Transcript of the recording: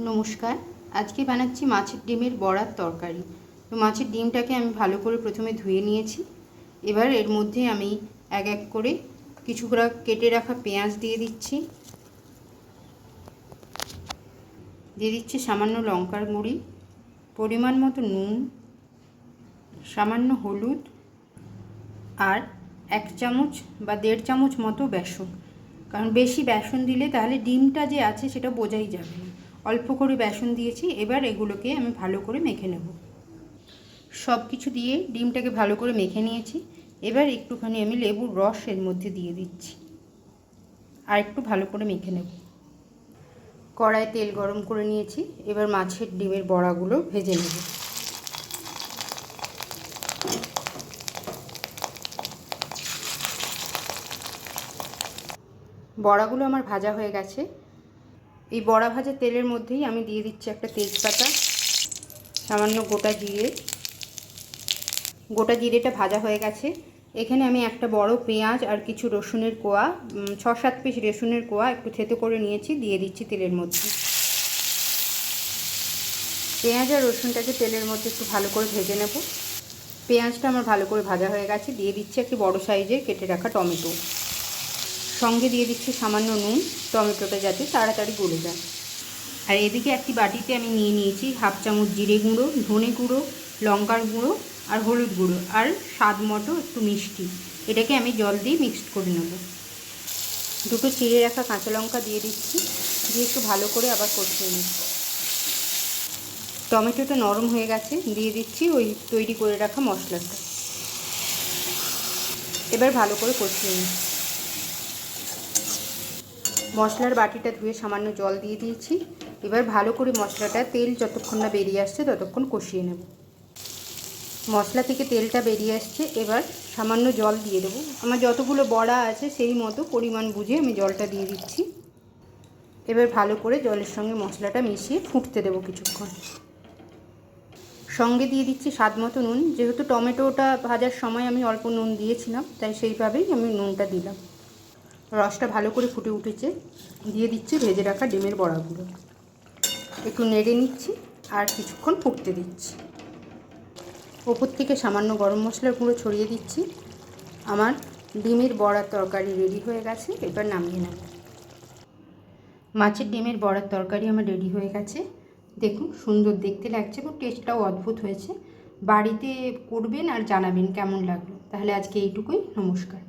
নমস্কার। আজকে বানাচ্ছি মাছের ডিমের বড়ার তরকারি। তো মাছের ডিমটাকে আমি ভালো করে প্রথমে ধুয়ে নিয়েছি। এবার এর মধ্যে আমি এক এক করে কিছু করে কেটে রাখা পেঁয়াজ দিয়ে দিচ্ছি। দিয়ে দিচ্ছি সামান্য লঙ্কার গুঁড়ি, পরিমাণ মতো নুন, সামান্য হলুদ আর এক চামচ বা দেড় চামচ মতো বেসন। কারণ বেশি বেসন দিলে তাহলে ডিমটা যে আছে সেটা বোঝাই যাবে না। অল্প করে বেসন দিয়েছি, এবার এগুলোকে আমি ভালো করে মেখে নেব। সব কিছু দিয়ে ডিমটাকে ভালো করে মেখে নিয়েছি, এবার একটুখানি আমি লেবুর রস এর মধ্যে দিয়ে দিচ্ছি। আর একটু ভালো করে মেখে নেব। কড়ায় তেল গরম করে নিয়েছি, এবার মাছের ডিমের বড়াগুলো ভেজে নেব। বড়াগুলো আমার ভাজা হয়ে গেছে এই বড়া ভাজা তেলের মধ্যেই আমি দিয়ে দিচ্ছি একটা তেজপাতা, সামান্য গোটা জিরে। গোটা জিরেটা ভাজা হয়ে গেছে। এখানে আমি একটা বড় পেঁয়াজ আর কিছু রসুনের কোয়া ছ, সাত পিস রসুনের কোয়া একটু থেতো করে নিয়েছি, দিয়ে দিচ্ছি তেলের মধ্যে। পেঁয়াজ আর রসুনটাকে তেলের মধ্যে একটু ভালো করে ভেজে নেব। পেঁয়াজটা আমার ভালো করে ভাজা হয়ে গেছে, দিয়ে দিচ্ছি একটি বড় সাইজের কেটে রাখা টমেটো। সঙ্গে দিয়ে দিচ্ছি সামান্য নুন, টমেটোটা যাতে তাড়াতাড়ি গলে যায়। আর এদিকে একটি বাটিতে আমি নিয়ে নিয়েছি হাফ চামচ জিরে গুঁড়ো, ধনে গুঁড়ো, লঙ্কার গুঁড়ো আর হলুদ গুঁড়ো আর স্বাদ মতো একটু মিষ্টি। এটাকে আমি জল দিয়ে মিক্সড করে নেব। দুটো চিড়ে রাখা কাঁচা লঙ্কা দিয়ে দিচ্ছি, দিয়ে একটু ভালো করে আবার কষিয়ে নিচ্ছি। টমেটোটা নরম হয়ে গেছে, দিয়ে দিচ্ছি ওই তৈরি করে রাখা মশলাটা। এবার ভালো করে কষিয়ে নিচ্ছি। মশলার বাটিটা ধুয়ে সামান্য জল দিয়ে দিয়েছি। এবার ভালো করে মশলাটা তেল যতক্ষণ না বেরিয়ে আসছে ততক্ষণ কষিয়ে নেব। মশলা থেকে তেলটা বেরিয়ে আসছে, এবার সামান্য জল দিয়ে দেবো। আমার যতগুলো বড়া আছে সেই মতো পরিমাণ বুঝে আমি জলটা দিয়ে দিচ্ছি। এবার ভালো করে জলের সঙ্গে মশলাটা মিশিয়ে ফুটতে দেবো কিছুক্ষণ। সঙ্গে দিয়ে দিচ্ছি স্বাদ মতো নুন। যেহেতু টমেটোটা ভাজার সময় আমি অল্প নুন দিয়েছিলাম, তাই সেইভাবেই আমি নুনটা দিলাম। রসটা ভালো করে ফুটে উঠেছে। দিয়ে দিচ্ছি ভেজে রাখা ডিমের বড়াগুলো। একটু নেড়ে নিচ্ছি আর কিছুক্ষণ ফুটতে দিচ্ছি। ওপর থেকে সামান্য গরম মশলার গুঁড়ো ছড়িয়ে দিচ্ছি। আমার ডিমের বড়ার তরকারি রেডি হয়ে গেছে, এবার নামিয়ে নেব। মাছের ডিমের বড়ার তরকারি আমার রেডি হয়ে গেছে। দেখুন, সুন্দর দেখতে লাগছে এবং টেস্টটাও অদ্ভুত হয়েছে। বাড়িতে করবেন আর জানাবেন কেমন লাগল। তাহলে আজকে এইটুকুই, নমস্কার।